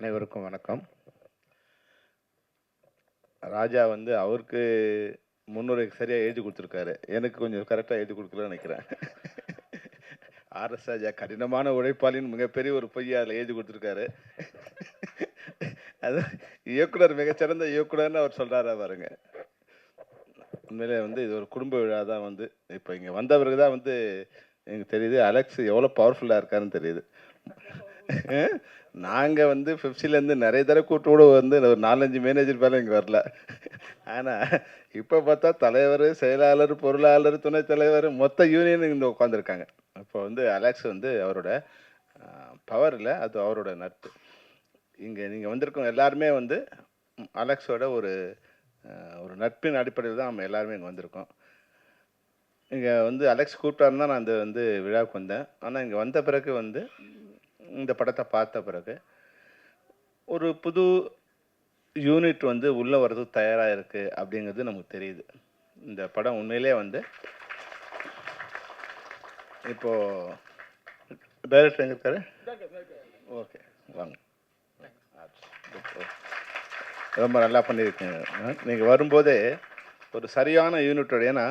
அனைவருக்கும் வணக்கம். ராஜா வந்து அவருக்கு முன்னுரை சரியாக எழுதி கொடுத்துருக்காரு. எனக்கு கொஞ்சம் கரெக்டாக எழுதி கொடுக்கலன்னு நினைக்கிறேன். ஆர்எஸ் ராஜா கடினமான உழைப்பாளின் மிகப்பெரிய ஒரு பொய்யை அதில் எழுதி கொடுத்துருக்காரு. அது இயக்குனர் மிகச்சிறந்த இயக்குனர்னு அவர் சொல்கிறாரா பாருங்க. உண்மையிலே வந்து இது ஒரு குடும்ப விழா தான் வந்து. இப்போ இங்கே வந்த பிறகு தான் வந்து எனக்கு தெரியுது. அலெக்ஸ் எவ்வளோ பவர்ஃபுல்லாக இருக்காருன்னு தெரியுது. நாங்கள் வந்து ஃபிஃப்டிலேருந்து நிறைய தடவை கூட்டோடு கூட வந்து ஒரு நாலஞ்சு மேனேஜர் மேலே இங்கே வரல. ஆனால் இப்போ பார்த்தா தலைவர் செயலாளர் பொருளாளர் துணைத் தலைவர் மொத்த யூனியன் இங்கே உட்காந்துருக்காங்க அப்போ வந்து அலெக்ஸ் வந்து அவரோட பவர் இல்லை அது அவரோட நட்பு. இங்கே நீங்கள் வந்திருக்கவங்க எல்லாருமே வந்து அலெக்ஸோட ஒரு ஒரு நட்பின் அடிப்படையில் தான் நம்ம எல்லாருமே இங்கே வந்திருக்கோம். இங்கே வந்து அலெக்ஸ் கூப்பிட்டாருன்னு தான் நான் அந்த வந்து விழாவுக்கு வந்தேன். ஆனால் இங்கே வந்த பிறகு வந்து இந்த படத்தை பார்த்த பிறகு ஒரு புது யூனிட் வந்து உள்ளே வர்றதுக்கு தயாராக இருக்குது அப்படிங்கிறது நமக்கு தெரியுது. இந்த படம் உண்மையிலே வந்து இப்போது டைரக்டர் எங்கே இருக்காரு? ஓகே வாங்க. ரொம்ப நல்லா பண்ணியிருக்கீங்க. நீங்கள் வரும்போதே ஒரு சரியான யூனிட்டோட ஏன்னா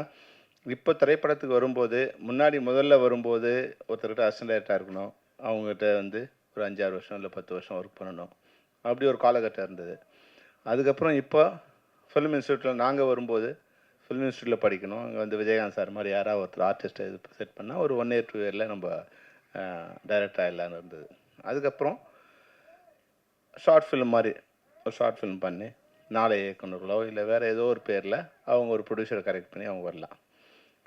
இப்போ திரைப்படத்துக்கு வரும்போது முன்னாடி முதல்ல வரும்போது ஒருத்தர்கிட்ட அசிஸ்டன்ட் டைரக்டராக இருக்கணும். அவங்ககிட்ட வந்து ஒரு அஞ்சாறு வருஷம் இல்லை பத்து வருஷம் ஒர்க் பண்ணணும். அப்படி ஒரு காலகட்டம் இருந்தது. அதுக்கப்புறம் இப்போ ஃபிலிம் இன்ஸ்டியூட்டில் நாங்கள் வரும்போது ஃபிலிம் இன்ஸ்டியூட்டில் படிக்கணும். அங்கே வந்து விஜயகாந்த் சார் மாதிரி யாராவது ஒருத்தர் ஆர்டிஸ்ட்டை இது செட் பண்ணால் ஒரு ஒன் இயர் டூ இயரில் நம்ம டைரக்டர் ஆகிடலான்னு இருந்தது. அதுக்கப்புறம் ஷார்ட் ஃபிலிம் மாதிரி ஒரு ஷார்ட் ஃபிலிம் பண்ணி நாளை இயக்குநர்களோ இல்லை வேறு ஏதோ ஒரு பேரில் அவங்க ஒரு ப்ரொடியூசரை கரெக்ட் பண்ணி அவங்க வரலாம்.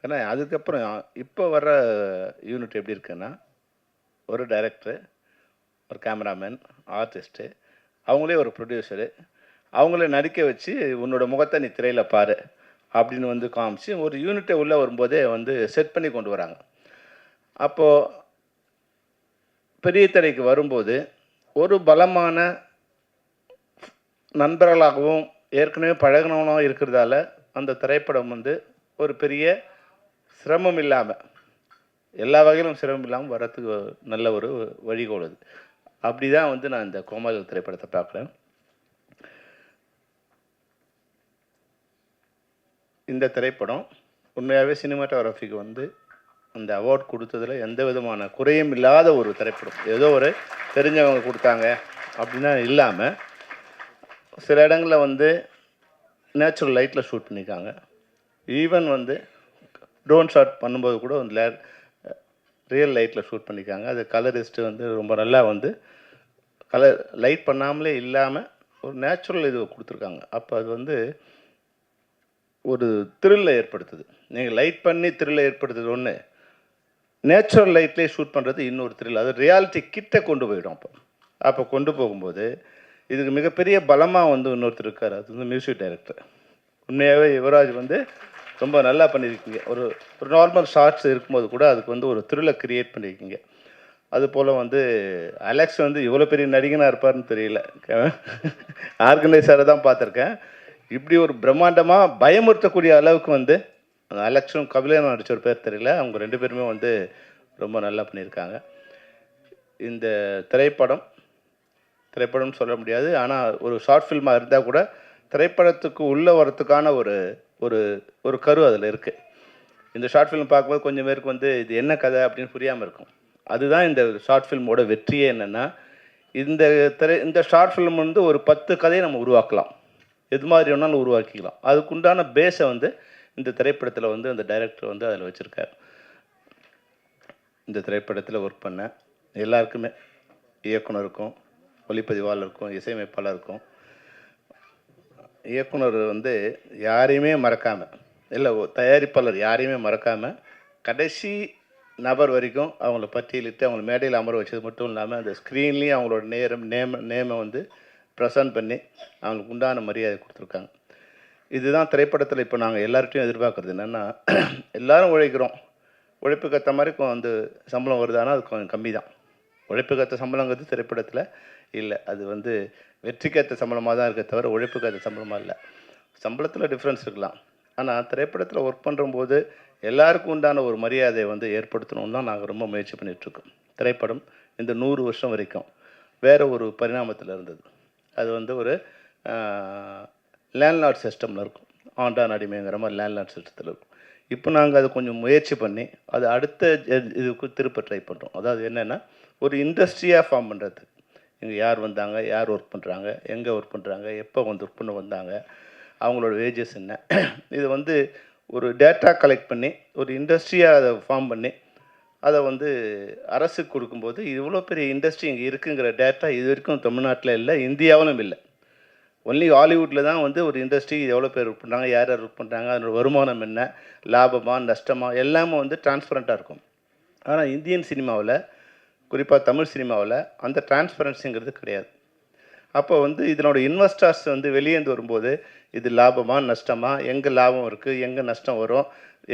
ஏன்னா அதுக்கப்புறம் இப்போ வர்ற யூனிட் எப்படி இருக்குன்னா ஒரு டைரக்டரு ஒரு கேமராமேன் ஆர்டிஸ்ட்டு அவங்களே ஒரு ப்ரொடியூசரு அவங்கள நடிக்க வச்சு உன்னோட முகத்தை நீ திரையில் பாரு அப்படின்னு வந்து காமிச்சு ஒரு யூனிட்டை உள்ளே வரும்போதே வந்து செட் பண்ணி கொண்டு வராங்க. அப்போது பெரிய திரைக்கு வரும்போது ஒரு பலமான நண்பர்களாகவும் ஏற்கனவே பழகினவனும் இருக்கிறதால அந்த திரைப்படம் வந்து ஒரு பெரிய சிரமம் இல்லாமல் எல்லா வகையிலும் சிரமம் இல்லாமல் வரத்துக்கு நல்ல ஒரு வழிகோலுது அப்படி தான் வந்து நான் இந்த கோமாளி திரைப்படத்தை பார்க்குறேன். இந்த திரைப்படம் உண்மையாகவே சினிமாட்டோகிராஃபிக்கு வந்து அந்த அவார்ட் கொடுத்ததில் எந்த விதமான குறையும் இல்லாத ஒரு திரைப்படம். ஏதோ ஒரு தெரிஞ்சவங்க கொடுத்தாங்க அப்படின்னா இல்லாமல் சில இடங்களில் வந்து நேச்சுரல் லைட்டில் ஷூட் பண்ணியிருக்காங்க. ஈவன் வந்து ட்ரோன் ஷாட் பண்ணும்போது கூட லே ரியல் லைட்டில் ஷூட் பண்ணியிருக்காங்க அது கலரிஸ்ட்டு வந்து ரொம்ப நல்லா வந்து கலர் லைட் பண்ணாமலே இல்லாமல் ஒரு நேச்சுரல் இது கொடுத்துருக்காங்க. அப்போ அது வந்து ஒரு த்ரில்லை ஏற்படுத்துது. நீங்கள் லைட் பண்ணி த்ரில்லை ஏற்படுத்துது ஒன்று நேச்சுரல் லைட்லேயே ஷூட் பண்ணுறது இன்னொரு த்ரில் அது ரியாலிட்டி கிட்ட கொண்டு போயிடும் அப்போ. அப்போ கொண்டு போகும்போது இதுக்கு மிகப்பெரிய பலமாக வந்து இன்னொருத்தர் இருக்கார். அது வந்து மியூசிக் டைரக்டர் உண்மையாகவே யுவராஜ் வந்து ரொம்ப நல்லா பண்ணியிருக்கீங்க. ஒரு ஒரு நார்மல் ஷார்ட்ஸ் இருக்கும்போது கூட அதுக்கு வந்து ஒரு த்ரில்லை க்ரியேட் பண்ணியிருக்கீங்க. அது போல் வந்து அலெக்ஸ் வந்து இவ்வளோ பெரிய நடிகனாக இருப்பார்னு தெரியல. ஆர்கனைசரை தான் பார்த்துருக்கேன். இப்படி ஒரு பிரம்மாண்டமாக பயமுறுத்தக்கூடிய அளவுக்கு வந்து அந்த அலெக்ஸும் கபிலனும் நடித்த ஒரு பேர் தெரியல. அவங்க ரெண்டு பேருமே வந்து ரொம்ப நல்லா பண்ணியிருக்காங்க. இந்த திரைப்படம் திரைப்படம்னு சொல்ல முடியாது. ஆனால் ஒரு ஷார்ட் ஃபில்மாக இருந்தால் கூட திரைப்படத்துக்கு உள்ளே வரத்துக்கான ஒரு ஒரு ஒரு கரு அதில் இருக்குது இந்த ஷார்ட் ஃபிலிம் பார்க்கும்போது கொஞ்சம் பேருக்கு வந்து இது என்ன கதை அப்படின்னு புரியாமல் இருக்கும். அதுதான் இந்த ஷார்ட் ஃபிலிமோட வெற்றியே என்னென்னா இந்த திரை இந்த ஷார்ட் ஃபிலிம் வந்து ஒரு பத்து கதையை நம்ம உருவாக்கலாம். எது மாதிரி வேணாலும் உருவாக்கிக்கலாம். அதுக்குண்டான பேஸை வந்து இந்த திரைப்படத்தில் வந்து அந்த டைரக்டர் வந்து அதில் வச்சுருக்காரு. இந்த திரைப்படத்தில் ஒர்க் பண்ண எல்லாருக்குமே இயக்குனருக்கும் ஒளிப்பதிவாளருக்கும் இசையமைப்பாளருக்கும் இயக்குனர் வந்து யாரையுமே மறக்காமல் இல்லை தயாரிப்பாளர் யாரையுமே மறக்காமல் கடைசி நபர் வரைக்கும் அவங்கள பட்டியலிட்டு அவங்கள மேடையில் அமர வச்சது மட்டும் இல்லாமல் அந்த ஸ்க்ரீன்லேயும் அவங்களோட நேரம் நேம நேமை வந்து ப்ரெசன்ட் பண்ணி அவங்களுக்கு உண்டான மரியாதை கொடுத்துருக்காங்க. இதுதான் திரைப்படத்தில் இப்போ நாங்கள் எல்லார்ட்டையும் எதிர்பார்க்குறது என்னென்னா எல்லாரும் உழைக்கிறோம். உழைப்புக்கு ஏற்ற மாதிரி வந்து சம்பளம் வருதானா அது கொஞ்சம் கம்மி தான் உழைப்புக்கு ஏற்ற சம்பளங்கிறது திரைப்படத்தில் இல்லை. அது வந்து வெற்றிக்கேற்ற சம்பளமாக தான் இருக்க தவிர உழைப்புக்கேற்ற சம்பளமாக இல்லை. சம்பளத்தில் டிஃப்ரென்ஸ் இருக்கலாம். ஆனால் திரைப்படத்தில் ஒர்க் பண்ணும்போது எல்லாருக்கும் உண்டான ஒரு மரியாதையை வந்து ஏற்படுத்தணும்னு தான் நாங்கள் ரொம்ப முயற்சி பண்ணிகிட்ருக்கோம் திரைப்படம் இந்த நூறு வருஷம் வரைக்கும் வேறு ஒரு பரிணாமத்தில் இருந்தது. அது வந்து ஒரு லேண்ட்லார்ட் சிஸ்டமில் இருக்கும். ஆண்டான் அடிமைங்கிற மாதிரி லேண்ட்லார்ட் சிஸ்டத்தில் இருக்கும். இப்போ நாங்கள் அதை கொஞ்சம் முயற்சி பண்ணி அது அடுத்த இதுக்கு திருப்ப ட்ரை பண்ணுறோம் அதாவது என்னென்னா ஒரு இண்டஸ்ட்ரியாக ஃபார்ம் பண்ணுறது இங்கே யார் வந்தாங்க யார் ஒர்க் பண்ணுறாங்க எங்கே ஒர்க் பண்ணுறாங்க எப்போ வந்து ஒர்க் பண்ண வந்தாங்க அவங்களோட வேஜஸ் என்ன. இது வந்து ஒரு டேட்டா கலெக்ட் பண்ணி ஒரு இண்டஸ்ட்ரியாக அதை ஃபார்ம் பண்ணி அதை வந்து அரசுக்கு கொடுக்கும்போது இவ்வளோ பெரிய இண்டஸ்ட்ரி இங்கே இருக்குங்கிற டேட்டா இது வரைக்கும் தமிழ்நாட்டில் இல்லை இந்தியாவிலும் இல்லை. ஒன்லி ஹாலிவுட்டில் தான் வந்து ஒரு இண்டஸ்ட்ரி எவ்வளோ பேர் ஒர்க் பண்ணுறாங்க யார் யார் ஒர்க் பண்ணுறாங்க அதனோட வருமானம் என்ன லாபமா நஷ்டமா எல்லாமே வந்து டிரான்ஸ்பரண்ட்டாக இருக்கும். ஆனால் இந்தியன் சினிமாவில் குறிப்பாக தமிழ் சினிமாவில் அந்த டிரான்ஸ்பரன்சிங்கிறது கிடையாது. அப்போ வந்து இதனோட இன்வெஸ்டர்ஸ் வந்து வெளியேந்து வரும்போது இது லாபமா நஷ்டமா? எங்கே லாபம் இருக்குது எங்கே நஷ்டம் வரும்?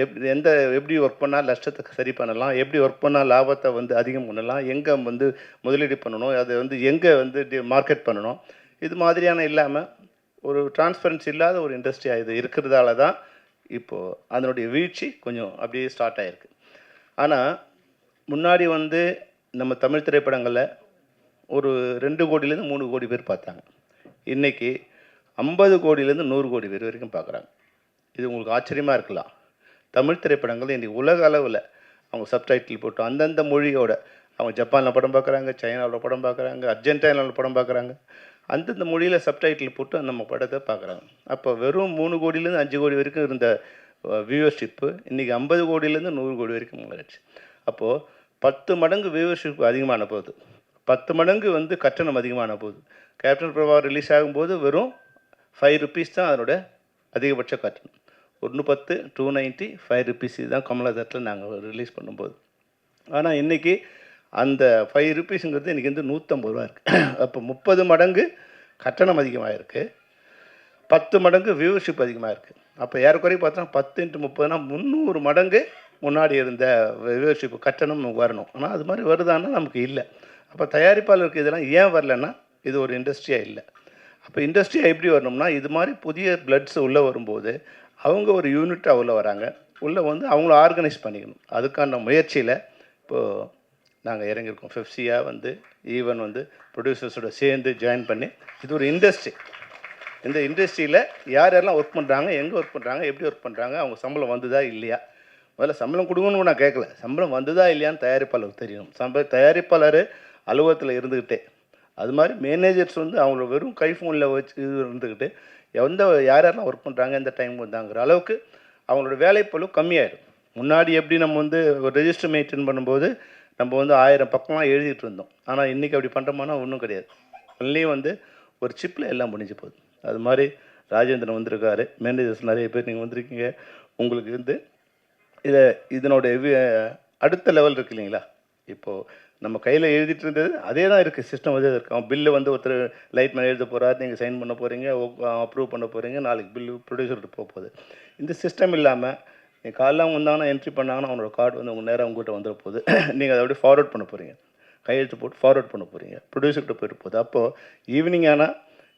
எப் எந்த எப்படி ஒர்க் பண்ணால் நஷ்டத்தை சரி பண்ணலாம்? எப்படி ஒர்க் பண்ணால் லாபத்தை வந்து அதிகம் பண்ணலாம்? எங்கே வந்து முதலீடு பண்ணணும்? அதை வந்து எங்கே வந்து மார்க்கெட் பண்ணணும்? இது மாதிரியான இல்லாமல் ஒரு டிரான்ஸ்பரன்சி இல்லாத ஒரு இண்டஸ்ட்ரியாக இது இருக்கிறதால தான் இப்போது அதனுடைய வீழ்ச்சி கொஞ்சம் அப்படியே ஸ்டார்ட் ஆகிருக்கு ஆனால் முன்னாடி வந்து நம்ம தமிழ் திரைப்படங்களில் ஒரு ரெண்டு கோடியிலேருந்து மூணு கோடி பேர் பார்த்தாங்க. இன்றைக்கி ஐம்பது கோடியிலேருந்து நூறு கோடி பேர் வரைக்கும் பார்க்குறாங்க. இது உங்களுக்கு ஆச்சரியமாக இருக்கலாம். தமிழ் திரைப்படங்கள் இன்றைக்கி உலக அளவில் அவங்க சப்டைட்டில் போட்டு அந்தந்த மொழியோட அவங்க ஜப்பானில் படம் பார்க்குறாங்க சைனாவில் படம் பார்க்குறாங்க அர்ஜென்டினாவில் படம் பார்க்குறாங்க. அந்தந்த மொழியில் சப்டைட்டில் போட்டு நம்ம படத்தை பார்க்குறாங்க. அப்போ வெறும் மூணு கோடியிலேருந்து அஞ்சு கோடி வரைக்கும் இருந்த வியூவர்ஷிப்பு இன்றைக்கி ஐம்பது கோடியிலேருந்து நூறு கோடி வரைக்கும் மாறிடுச்சு அப்போது பத்து மடங்கு வியூவர்ஷிப் அதிகமான போகுது பத்து மடங்கு வந்து கட்டணம் அதிகமான போகுது கேப்டன் பிரபா ரிலீஸ் ஆகும்போது வெறும் ஃபைவ் ருபீஸ் தான் அதனோட அதிகபட்ச கட்டணம். ஒன்று பத்து டூ நைன்ட்டி ஃபைவ் ருபீஸ் தான் கமலாதட்டில் நாங்கள் ரிலீஸ் பண்ணும்போது. ஆனால் இன்றைக்கி அந்த ஃபைவ் ருபீஸுங்கிறது இன்றைக்கி வந்து நூற்றம்பது ரூபா இருக்குது அப்போ முப்பது மடங்கு கட்டணம் அதிகமாக இருக்குது பத்து மடங்கு வியூவர்ஷிப் அதிகமாக இருக்குது அப்போ ஏறக்குறைய பார்த்தோன்னா பத்து இன்ட்டு முப்பதுனா முந்நூறு மடங்கு முன்னாடி இருந்த வியூவர்ஷிப் கட்டணம் வரணும். ஆனால் அது மாதிரி வருதான்னா நமக்கு இல்லை. அப்போ தயாரிப்பாளருக்கு இதெல்லாம் ஏன் வரலன்னா இது ஒரு இண்டஸ்ட்ரியாக இல்லை. அப்போ இண்டஸ்ட்ரியாக எப்படி வரணும்னா இது மாதிரி புதிய பிளட்ஸ் உள்ளே வரும்போது அவங்க ஒரு யூனிட்டாக உள்ளே வராங்க. உள்ளே வந்து அவங்கள ஆர்கனைஸ் பண்ணிக்கணும். அதுக்கான முயற்சியில் இப்போது நாங்கள் இறங்கியிருக்கோம். ஃபெஃப்சியாக வந்து ஈவன் வந்து ப்ரொடியூசர்ஸோட சேர்ந்து ஜாயின் பண்ணி இது ஒரு இண்டஸ்ட்ரி இந்த இண்டஸ்ட்ரியில் யார் யாரெல்லாம் ஒர்க் பண்ணுறாங்க எங்கே ஒர்க் பண்ணுறாங்க எப்படி ஒர்க் பண்ணுறாங்க அவங்க சம்பளம் வந்ததா இல்லையா? முதல்ல சம்பளம் கொடுங்கன்னு நான் கேட்கல சம்பளம் வந்ததா இல்லையான்னு தயாரிப்பாளருக்கு தெரியணும். சம்ப தயாரிப்பாளர் அலுவலகத்தில் இருந்துக்கிட்டே அது மாதிரி மேனேஜர்ஸ் வந்து அவங்கள வெறும் கை ஃபோனில் வச்சு இது இருந்துக்கிட்டு எந்த யார் யாரெல்லாம் ஒர்க் பண்ணுறாங்க எந்த டைம் வந்தாங்கிற அளவுக்கு அவங்களோட வேலைப்பளு கம்மியாயிடும். முன்னாடி எப்படி நம்ம வந்து ஒரு ரெஜிஸ்டர் மெயின்டைன் பண்ணும்போது நம்ம வந்து ஆயிரம் பக்கமாக எழுதிட்டு இருந்தோம். ஆனால் இன்றைக்கி அப்படி பண்ணுறோம்னா ஒன்றும் கிடையாது. ஒன்லி வந்து ஒரு சிப்பில் எல்லாம் முடிஞ்சு போகுது. அது மாதிரி ராஜேந்திரன் வந்திருக்காரு. மேனேஜர்ஸ் நிறைய பேர் நீங்கள் வந்திருக்கீங்க. உங்களுக்கு வந்து இதை இதனோட அடுத்த லெவல் இருக்கு இல்லைங்களா? இப்போது நம்ம கையில் எழுதிட்டு இருந்தது அதே தான் இருக்குது சிஸ்டம் அதே இருக்கும் அவன் பில்லு வந்து ஒருத்தர் லைட் மேலே எழுத போகிறார் நீங்கள் சைன் பண்ண போகிறீங்க அப்ரூவ் பண்ண போகிறீங்க நாளைக்கு பில்லு ப்ரொடியூசர்கிட்ட போக போகுது. இந்த சிஸ்டம் இல்லாமல் நீ காலைல அவங்க வந்தாங்கன்னா என்ட்ரி பண்ணாங்கன்னா அவனோட கார்டு வந்து உங்கள் நேரம் உங்கள்கிட்ட வந்துட போகுது. நீங்கள் அதை அப்படியே ஃபார்வர்ட் பண்ண போகிறீங்க கையெழுத்து போட்டு ஃபார்வர்ட் பண்ண போகிறீங்க ப்ரொடியூசர்கிட்ட போயிட்டு போகுது. அப்போது ஈவினிங் ஆனால்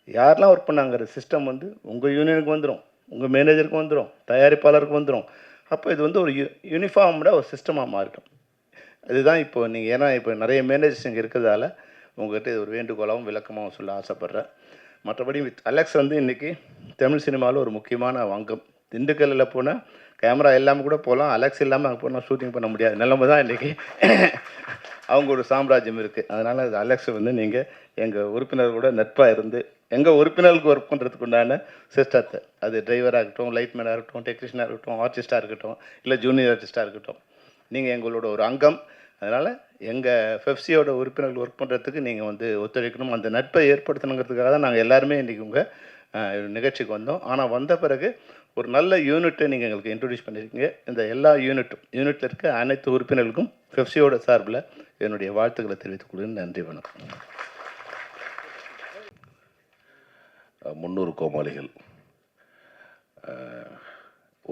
யாரெல்லாம் ஒர்க் பண்ணாங்கிற சிஸ்டம் வந்து உங்கள் யூனியனுக்கு வந்துடும் உங்கள் மேனேஜருக்கு வந்துடும் தயாரிப்பாளருக்கு வந்துடும் அப்போ இது வந்து ஒரு யூ யூனிஃபார்ம்டாக ஒரு சிஸ்டமாக மாறிடும். இதுதான் இப்போ நீங்கள் ஏன்னா இப்போ நிறைய மேனேஜர்ஸ் இங்கே இருக்கிறதால உங்கள்கிட்ட இது ஒரு வேண்டுகோளாகவும் விளக்கமாகவும் சொல்ல ஆசைப்பட்றேன். மற்றபடி வித் அலெக்ஸ் வந்து இன்றைக்கி தமிழ் சினிமாவில் ஒரு முக்கியமான அங்கம். திண்டுக்கல்லில் போனால் கேமரா இல்லாமல் கூட போகலாம் அலெக்ஸ் இல்லாமல் அங்கே போனால் ஷூட்டிங் பண்ண முடியாது. நிலமை தான் இன்றைக்கி அவங்க ஒரு சாம்ராஜ்யம் இருக்குது அதனால் அது அலெக்ஸ் வந்து நீங்கள் எங்கள் உறுப்பினர் கூட நட்பாக இருந்து எங்கள் உறுப்பினர்களுக்கு ஒர்க் பண்ணுறதுக்கு உண்டான சிஸ்டத்தை அது. டிரைவராக இருக்கட்டும் லைட்மேனாக இருக்கட்டும் டெக்னீஷியனாக இருக்கட்டும் ஆர்டிஸ்ட்டாக இருக்கட்டும் இல்லை ஜூனியர் ஆர்டிஸ்ட்டாக இருக்கட்டும். நீங்கள் எங்களோட ஒரு அங்கம். அதனால் எங்கள் ஃபெஃப்சியோட உறுப்பினர்கள் ஒர்க் பண்ணுறதுக்கு நீங்கள் வந்து ஒத்துழைக்கணும். அந்த நட்பை ஏற்படுத்தணுங்கிறதுக்காக தான் நாங்கள் எல்லாருமே இன்றைக்கி உங்கள் நிகழ்ச்சிக்கு வந்தோம். ஆனால் வந்த பிறகு ஒரு நல்ல யூனிட்டை நீங்கள் எங்களுக்கு இன்ட்ரடியூஸ் பண்ணியிருக்கீங்க இந்த எல்லா யூனிட்டும் யூனிட்டில் இருக்க அனைத்து உறுப்பினர்களுக்கும் ஃபெஃப்சியோட சார்பில் என்னுடைய வாழ்த்துக்களை தெரிவித்துக் கொள்கிறேன். நன்றி வணக்கம். முன்னூறு கோமாளிகள்.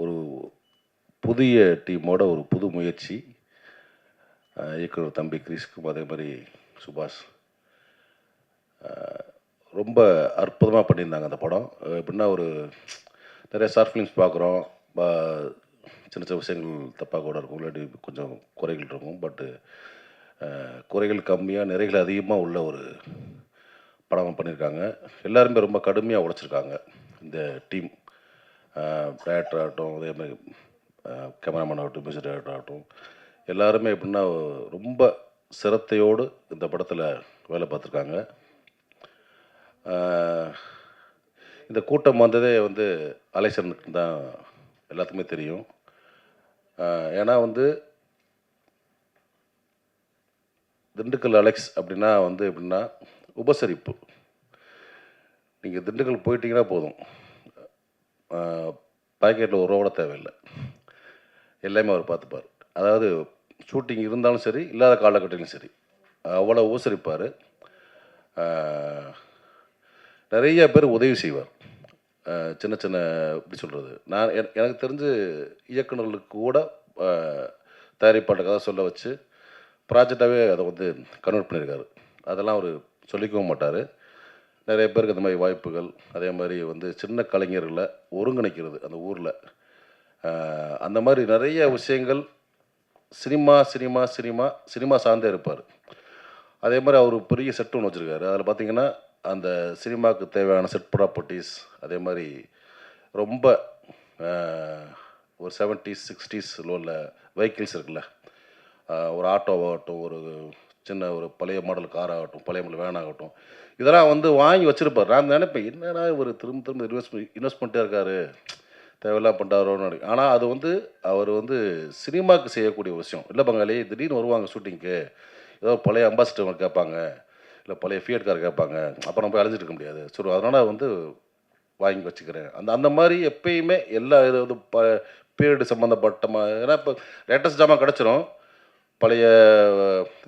ஒரு புதிய டீமோட ஒரு புது முயற்சி இயக்குனர் தம்பி கிரீஸ்க்கும் அதே மாதிரி சுபாஷ். ரொம்ப அற்புதமாக பண்ணியிருந்தாங்க அந்த படம். எப்படின்னா ஒரு நிறைய ஷார்ட் ஃபிலிம்ஸ் பார்க்குறோம். சின்ன சின்ன விஷயங்கள் தப்பாக கூட இருக்கும் இல்லாட்டி கொஞ்சம் குறைகள் இருக்கும். பட்டு குறைகள் கம்மியாக நிறைகள் அதிகமாக உள்ள ஒரு படம் பண்ணியிருக்காங்க. எல்லாருமே ரொம்ப கடுமையாக உழைச்சிருக்காங்க. இந்த டீம் டேரக்டர் ஆகட்டும் அதே மாதிரி கேமராமேன் ஆகட்டும் மியூசிக் டேரக்டர் ஆகட்டும் எல்லாருமே எப்படின்னா ரொம்ப சிரத்தையோடு இந்த படத்தில் வேலை பார்த்துருக்காங்க. இந்த கூட்டம் வந்ததே வந்து அலைசனுக்கு தான் எல்லாத்துக்குமே தெரியும். ஏன்னா வந்து திண்டுக்கல் அலெக்ஸ் அப்படின்னா வந்து எப்படின்னா உபசரிப்பு. நீங்கள் திண்டுக்கல் போயிட்டீங்கன்னா போதும். பாக்கெட்டில் ஒரு ரூபா கூட தேவையில்லை. எல்லாமே அவர் பார்த்துப்பார். அதாவது ஷூட்டிங் இருந்தாலும் சரி இல்லாத காலகட்டத்திலும் சரி அவ்வளோ உபசரிப்பார். நிறைய பேர் உதவி செய்வார். சின்ன சின்ன எப்படி சொல்கிறது நான் என- எனக்கு தெரிஞ்சு இயக்குனர்களுக்கு கூட தயாரிப்பாளர் கதை சொல்ல வச்சு ப்ராஜெக்டாகவே அதை வந்து கன்வெர்ட் பண்ணியிருக்காரு. அதெல்லாம் அவர் சொல்லிக்கவும் மாட்டார். நிறைய பேருக்கு இந்த மாதிரி வாய்ப்புகள் அதே மாதிரி வந்து சின்ன கலைஞர்களை ஒருங்கிணைக்கிறது அந்த ஊரில். அந்த மாதிரி நிறைய விஷயங்கள் சினிமா சினிமா சினிமா சினிமா சார்ந்தே இருப்பார். அதே மாதிரி அவர் பெரிய செட் ஒன்று வச்சுருக்காரு. அதில் பார்த்தீங்கன்னா அந்த சினிமாவுக்கு தேவையான செட் ப்ராப்பர்ட்டிஸ் அதே மாதிரி ரொம்ப ஒரு செவன்ட்டீஸ் சிக்ஸ்டீஸ் உள்ள வெஹிக்கிள்ஸ் இருக்குல்ல ஒரு ஆட்டோவாகட்டும் ஒரு சின்ன ஒரு பழைய மாடல் கார் ஆகட்டும் பழைய மாடல் வேன் ஆகட்டும் இதெல்லாம் வந்து வாங்கி வச்சுருப்பார். நான் நினைப்பேன் என்னடா இவர் திரும்ப திரும்ப இன்வெஸ்ட் இன்வெஸ்ட் பண்ணிட்டே இருக்காரு. தேவையில்லாம் பண்ணுறாரோன்னு ஆனால் அது வந்து அவர் வந்து சினிமாவுக்கு செய்யக்கூடிய விஷயம். இல்லை பங்காளி திடீர்னு வருவாங்க ஷூட்டிங்க்கு ஏதோ பழைய அம்பாசிடர் கேட்பாங்க. இல்லை பழைய ஃபியட் கார் கேட்பாங்க. அப்புறம் போய் அழிஞ்சிருக்க முடியாது. ஸோ அதனால் வந்து வாங்கி வச்சுக்கிறேன். அந்த அந்த மாதிரி எப்பயுமே எல்லா இது வந்து ப பீரியடு சம்மந்தப்பட்டமாக ஏன்னா இப்போ லேட்டஸ்ட் ஜாமான் கிடச்சிரும். பழைய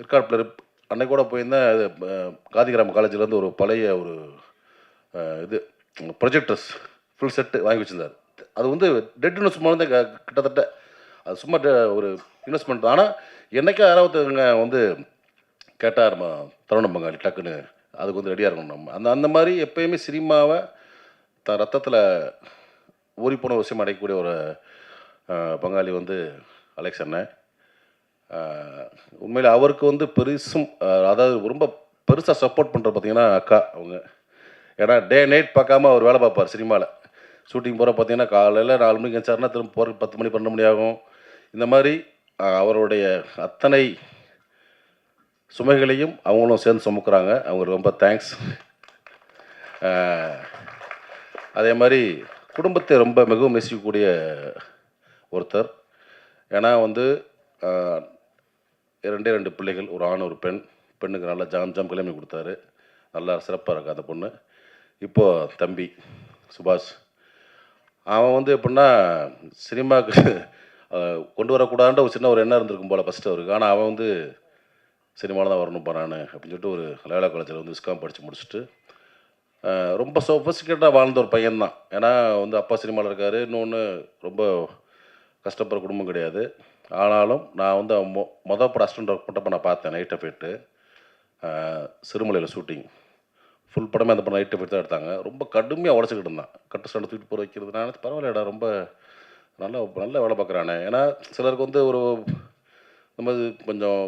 ரெக்கார்ட் பிளேயர் அன்னைக்கு கூட போயிருந்தேன் இது அஹ், காந்திகிராம காலேஜ்லேருந்து ஒரு பழைய ஒரு இது ப்ரொஜெக்டர்ஸ் ஃபுல் செட்டு வாங்கி வச்சிருந்தார். அது வந்து டெட் இன்வெஸ்ட்மெண்ட் தான் க- கிட்டத்தட்ட அது சும்மா ஒரு இன்வெஸ்ட்மெண்ட் தான். ஆனால் என்னைக்கா யாராவதுங்க வந்து கேட்டார் தருணம் பங்காளி டக்குன்னு அதுக்கு வந்து ரெடியாக இருக்கணும் நம்ம. அந்த அந்த மாதிரி எப்பயுமே சினிமாவை த ரத்தத்தில் ஊறி போன விஷயம் அடையக்கூடிய ஒரு பங்காளி வந்து அலெக்ஸ் அண்ணன். உண்மையில் அவருக்கு வந்து பெருசும் அதாவது ரொம்ப பெருசாக சப்போர்ட் பண்ணுற பார்த்தீங்கன்னா அக்கா அவங்க. ஏன்னா டே நைட் பார்க்காம அவர் வேலை பார்ப்பார் சினிமாவில் ஷூட்டிங் போகிற பார்த்தீங்கன்னா காலையில் நாலு மணிக்கு எழுந்தாருன்னா திரும்ப போகிற பத்து மணி பன்னெண்டு மணி ஆகும். இந்த மாதிரி அவருடைய அத்தனை சுமைகளையும் அவங்களும் சேர்ந்து சுமக்குறாங்க. அவங்களுக்கு ரொம்ப தேங்க்ஸ் அதே மாதிரி குடும்பத்தை ரொம்ப மிகவும் நேசிக்கக்கூடிய ஒருத்தர். ஏன்னா வந்து ரெண்டே ரெண்டு பிள்ளைகள் ஒரு ஆண் ஒரு பெண். பெண்ணுக்கு நல்லா ஜாம் ஜாம் கிளம்பி கொடுத்தாரு. நல்லா சிறப்பாக இருக்கு அந்த பொண்ணு. இப்போது தம்பி சுபாஷ். அவன் வந்து எப்படின்னா சினிமாவுக்கு கொண்டு வரக்கூடாதுன்ற ஒரு சின்ன ஒரு எண்ணம் இருந்திருக்கும் போல் ஃபஸ்ட்டு அவருக்கு. ஆனால் அவன் வந்து சினிமாவில் தான் வரணும் நான் அப்படின்னு சொல்லிட்டு ஒரு லயோலா காலேஜில் வந்து விஸ்காம் படித்து முடிச்சுட்டு ரொம்ப சொஃபஸ்டிகேட்டாக வாழ்ந்த ஒரு பையன்தான். ஏன்னா வந்து அப்பா சினிமாவில் இருக்கார். இன்னொன்று ரொம்ப கஷ்டப்படுற குடும்பம் கிடையாது. ஆனாலும் நான் வந்து மொ மொதல் படம் அசிஸ்டன்ட் ஒர்க் பண்ணப்போ நான் பார்த்தேன் நைட்டை போயிட்டு சிறுமலையில் ஷூட்டிங் ஃபுல் படமே அந்த படம் நைட்டை எஃபெக்ட் தான் எடுத்தாங்க. ரொம்ப கடுமையாக உடச்சிக்கிட்டு இருந்தான். கட்டு ஸ்டாண்ட் தூக்கிட்டு போகிற வைக்கிறது நான் பரவாயில்லடா ரொம்ப நல்லா நல்ல வேலை பார்க்குறானே. ஏன்னா சிலருக்கு வந்து ஒரு நம்ம கொஞ்சம்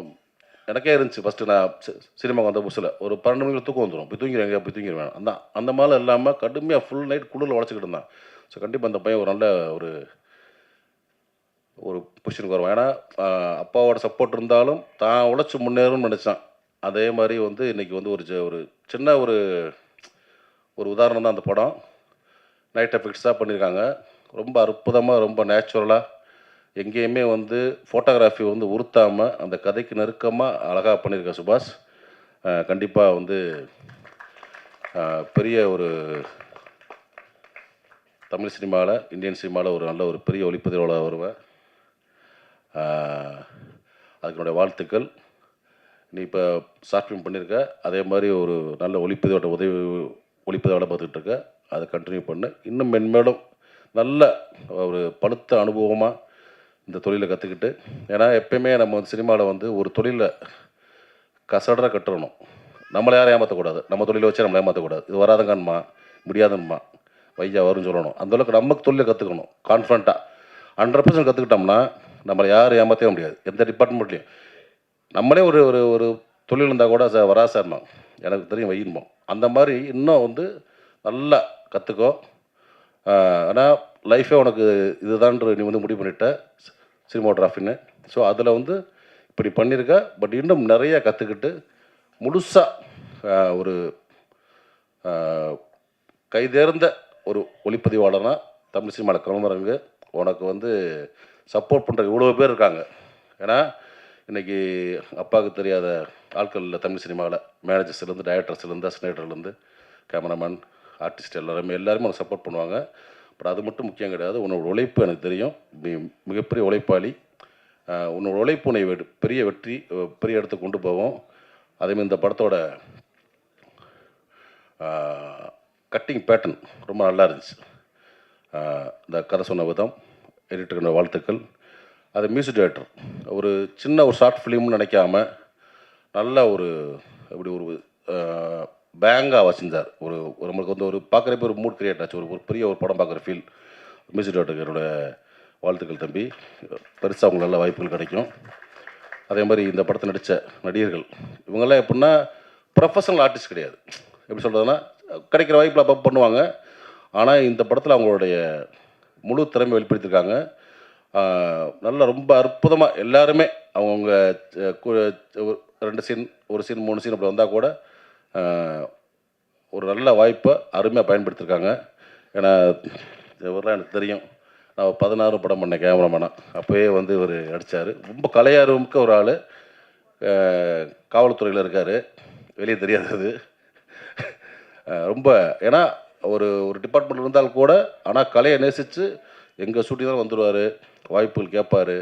எனக்கே இருந்துச்சு. ஃபஸ்ட்டு நான் சினிமா சினிமாவுக்கு வந்த புதுசில். ஒரு பன்னெண்டு மணிக்கு தூக்கம் வந்துடும் போய் தூங்கிடுவேங்க போய் தூங்கிடுவேன் அந்த அந்த மாதிரி இல்லாமல் கடுமையாக ஃபுல் நைட் குளிரில் உடச்சிக்கிட்டு இருந்தான். ஸோ கண்டிப்பாக அந்த பையன் ஒரு நல்ல ஒரு ஒரு பொசிஷனுக்கு வருவான். ஏன்னா அப்பாவோட சப்போர்ட் இருந்தாலும் தான் உழைச்சி முன்னேறும்னு நினச்சான். அதே மாதிரி வந்து இன்றைக்கி வந்து ஒரு ஜ- ஒரு சின்ன ஒரு ஒரு உதாரணம் தான் அந்த படம். நைட் எஃபெக்ட்ஸாக பண்ணியிருக்காங்க. ரொம்ப அற்புதமாக ரொம்ப நேச்சுரலாக எங்கேயுமே வந்து ஃபோட்டோகிராஃபி வந்து உறுத்தாமல் அந்த கதைக்கு நெருக்கமாக அழகாக பண்ணியிருக்கேன் சுபாஷ். கண்டிப்பாக வந்து பெரிய ஒரு தமிழ் சினிமாவில் இந்தியன் சினிமாவில் ஒரு நல்ல ஒரு பெரிய ஒளிப்பதிவாளர் வருவேன். அதுக்கு என்னுடைய வாழ்த்துக்கள். நீ இப்போ ஷார்ட் ஃபிலிம் பண்ணியிருக்க அதே மாதிரி ஒரு நல்ல ஒளிப்பதிவோட உதவி ஒளிப்பதிவோட பார்த்துக்கிட்டு இருக்க அதை கண்டினியூ பண்ணு. இன்னும் மென்மேலும் நல்ல ஒரு பழுத்த அனுபவமாக இந்த தொழிலை கற்றுக்கிட்டு ஏன்னா எப்பயுமே நம்ம வந்து சினிமாவில் வந்து ஒரு தொழிலை கசடராக கட்டுறணும். நம்மளை யாரும் ஏமாற்றக்கூடாது நம்ம தொழிலை வச்சு நம்மளை ஏமாற்றக்கூடாது இது வராதங்கன்மா முடியாதுன்மா வையா வரும்னு சொல்லணும். அந்த அளவுக்கு நமக்கு தொழிலை கற்றுக்கணும் கான்ஃபிடண்ட்டாக ஹண்ட்ரட் பர்சன்ட் கற்றுக்கிட்டோம்னா நம்மளை யாரும் ஏமாற்றவே முடியாது. எந்த டிபார்ட்மெண்ட்லையும் நம்மளே ஒரு ஒரு ஒரு தொழில் இருந்தால் கூட சார் வரா சார்மா எனக்கு தெரியும் வையும்போம் அந்த மாதிரி இன்னும் வந்து நல்லா கற்றுக்கோ ஆனால் லைஃபே உனக்கு இதுதான்ற நீ வந்து முடிவு பண்ணிட்ட சினிமோகிராஃபின்னு ஸோ அதில் வந்து இப்படி பண்ணியிருக்க பட் இன்னும் நிறைய கற்றுக்கிட்டு முழுசாக ஒரு கைதேர்ந்த ஒரு ஒளிப்பதிவாளர்னா தமிழ் சினிமாவில் கிளம்புறவங்க உனக்கு வந்து சப்போர்ட் பண்ணுற இவ்வளோ பேர் இருக்காங்க. ஏன்னா இன்றைக்கி அப்பாவுக்கு தெரியாத ஆட்கள் இல்லை தமிழ் சினிமாவில். மேனேஜர்ஸ்லேருந்து டைரக்டர்ஸ்லேருந்து அசினேட்டர்லேருந்து கேமராமேன் ஆர்டிஸ்ட் எல்லாருமே எல்லாருமே உனக்கு சப்போர்ட் பண்ணுவாங்க. பட் அது மட்டும் முக்கியம் கிடையாது. உன்னோட உழைப்பு எனக்கு தெரியும். நீ மிகப்பெரிய உழைப்பாளி. உன்னோட உழைப்பு உன்னை வெ- பெரிய வெற்றி பெரிய இடத்துக்கு கொண்டு போவோம் அதேமாதிரி இந்த படத்தோட கட்டிங் பேட்டர்ன் ரொம்ப நல்லா இருந்துச்சு. இந்த கதை சொன்ன விதம். எடிட்டருக்கு வாழ்த்துக்கள். அது மியூசிக் டைரக்டர். ஒரு சின்ன ஒரு ஷார்ட் ஃபிலிம்னு நினைக்காம நல்ல ஒரு எப்படி ஒரு பேங்காக வச்சிருந்தார் ஒரு நம்மளுக்கு வந்து ஒரு பார்க்குறப்ப ஒரு மூட் கிரியேட் ஆச்சு. ஒரு ஒரு பெரிய ஒரு படம் பார்க்குற ஃபீல் மியூசிக் டைரக்டருக்கு என்னோடய வாழ்த்துக்கள் தம்பி. பெருசாக அவங்களுக்கு நல்ல வாய்ப்புகள் கிடைக்கும். அதே மாதிரி இந்த படத்தை நடித்த நடிகர்கள். இவங்கெல்லாம் எப்படின்னா ப்ரொஃபஷனல் ஆர்டிஸ்ட் கிடையாது. எப்படி சொல்கிறதுனா கிடைக்கிற வாய்ப்பில் அப்போ பண்ணுவாங்க. ஆனால் இந்த படத்தில் அவங்களுடைய முழு திறமை வெளிப்படுத்தியிருக்காங்க. நல்லா நல்ல ரொம்ப அற்புதமாக எல்லாருமே அவங்கவுங்க ஒரு ரெண்டு சீன் ஒரு சீன் மூணு சீன் அப்படி வந்தால் கூட ஒரு நல்ல வாய்ப்பை அருமையாக பயன்படுத்தியிருக்காங்க. ஏன்னா இவரெலாம் எனக்கு தெரியும். நான் பதினாறு படம் பண்ணேன் கேமராமேனாக அப்போயே வந்து இவர் அடித்தார் ரொம்ப கலையார்வமிக்க ஒரு ஆள். காவல்துறையில் இருக்கார். வெளியே தெரியாது அது ரொம்ப ஏன்னா ஒரு ஒரு டிபார்ட்மெண்ட் இருந்தால் கூட ஆனால் கலையை நேசித்து எங்கள் ஷூட்டிங் தான் வந்துடுவார் வாய்ப்புகள் கேட்பார்.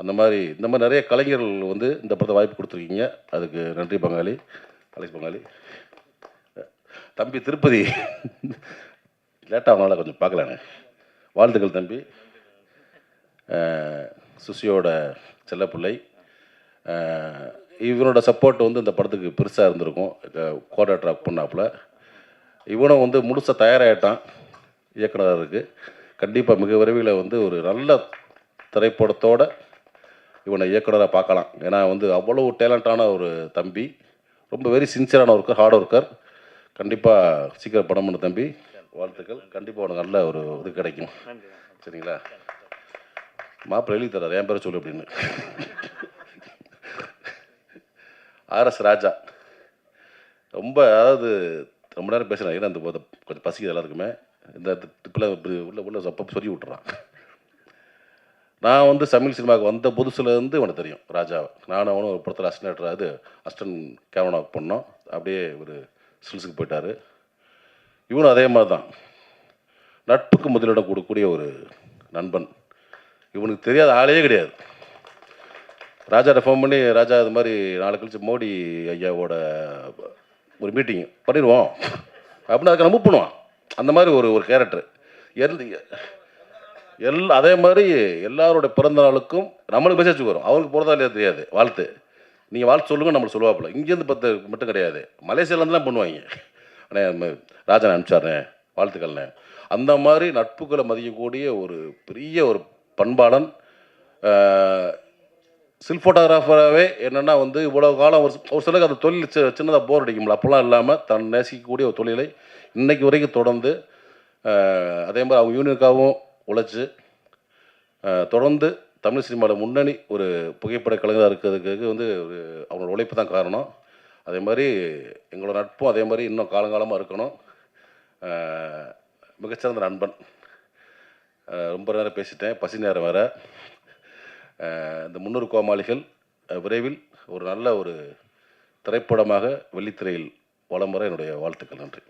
அந்த மாதிரி இந்த மாதிரி நிறைய கலைஞர்கள் வந்து இந்த படத்தை வாய்ப்பு கொடுத்துருக்கீங்க. அதுக்கு நன்றி பங்காளி அலைஸ் பங்காளி. தம்பி திருப்பதி லேட்டாகனால கொஞ்சம் பார்க்கலானே. வாழ்த்துக்கள் தம்பி. சுசியோட செல்லப்பிள்ளை. இவரோட இவனோட சப்போர்ட் வந்து இந்த படத்துக்கு பெருசாக இருந்திருக்கும். கோஆர்டினேட்டர் ட்ராக் பண்ணாப்புல. இவனும் வந்து முழுச தயாராகிட்டான் இயக்குனருக்கு கண்டிப்பாக மிக விரைவில் வந்து ஒரு நல்ல திரைப்படத்தோட இவனை இயக்குனராக பார்க்கலாம். ஏன்னா வந்து அவ்வளோ டேலண்டான ஒரு தம்பி ரொம்ப வெரி சின்சியரான ஒர்க்கர் ஹார்ட் ஒர்க்கர் கண்டிப்பாக சீக்கிரம் படம் பண்ண தம்பி. வாழ்த்துக்கள். கண்டிப்பாக உனக்கு நல்ல ஒரு இது கிடைக்கும். சரிங்களா? மாப்பிள்ளை எழுதி தர்றாரு. என் பேரை சொல்லு அப்படின்னு. R S Raja. ரொம்ப அதாவது ரொம்ப நேரம் பேசுகிறேன் ஏன்னா அந்த கொஞ்சம் பசிக்குது எல்லாருக்குமே இந்த டிப்பில் உள்ள உள்ள அப்போ சொல்லி விட்டுறான். நான் வந்து தமிழ் சினிமாவுக்கு வந்த புதுசுலேருந்து உனக்கு தெரியும் ராஜாவை. நானும் அவனும் ஒரு படத்தில் அஸ்டன் அது அஸ்டன் கேமரா பண்ணோம். அப்படியே ஒரு ஸ்கில்ஸுக்கு போயிட்டார். இவனும் அதே மாதிரி தான் நட்புக்கு முதலிடம் கொடுக்கக்கூடிய ஒரு நண்பன். இவனுக்கு தெரியாத ஆளே கிடையாது. ராஜாட்ட ஃபோன் பண்ணி ராஜா இது மாதிரி நாளை கழிச்சு மோடி ஐயாவோட ஒரு மீட்டிங் பண்ணிடுவோம். அப்படின்னு அதுக்கு மூவ் பண்ணுவான் அந்த மாதிரி ஒரு ஒரு கேரக்டர் எல் எல் அதே மாதிரி எல்லாரோட பிறந்த நாளுக்கும் நம்மளுக்கு மெசேஜ் வரும். அவருக்கு போகிறதா இல்லையா தெரியாது. வாழ்த்து. நீங்கள் வாழ்த்து சொல்லுங்க நம்மளுக்கு சொல்லுவாப்புல. இங்கேருந்து பத்து மட்டும் கிடையாது. மலேசியாலேருந்துலாம் பண்ணுவாங்க. அண்ணே ராஜன் அனுப்பிச்சாருண்ணே. வாழ்த்துக்கள்ண்ணே. அந்த மாதிரி நட்புகளை மதிக்கக்கூடிய ஒரு பெரிய ஒரு பண்பாளன் சில் ஃபோட்டோகிராஃபராகவே என்னென்னா வந்து இவ்வளோ காலம் ஒரு ஒரு சிலருக்கு அந்த தொழில் சி சின்னதாக போர் அடிக்கும்ல. அப்போல்லாம் இல்லாமல் தன் நேசிக்கக்கூடிய ஒரு தொழிலை இன்றைக்கு வரைக்கும் தொடர்ந்து அதே மாதிரி அவங்க யூனியனுக்காகவும் உழைச்சி தொடர்ந்து தமிழ் சினிமாவில் முன்னணி ஒரு புகைப்பட கலைஞராக இருக்கிறதுக்கு வந்து ஒரு அவங்களோட உழைப்பு தான் காரணம். அதே மாதிரி எங்களோட நட்பும் அதே மாதிரி இன்னும் காலங்காலமாக இருக்கணும். மிகச்சிறந்த நண்பன். ரொம்ப நேரம் பேசிட்டேன். பசி நேரம் வேறு. இந்த முன்னூறு கோமாளிகள் விரைவில் ஒரு நல்ல ஒரு திரைப்படமாக வெள்ளித்திரையில் வலம் வர என்னுடைய வாழ்த்துக்கள். நன்றி.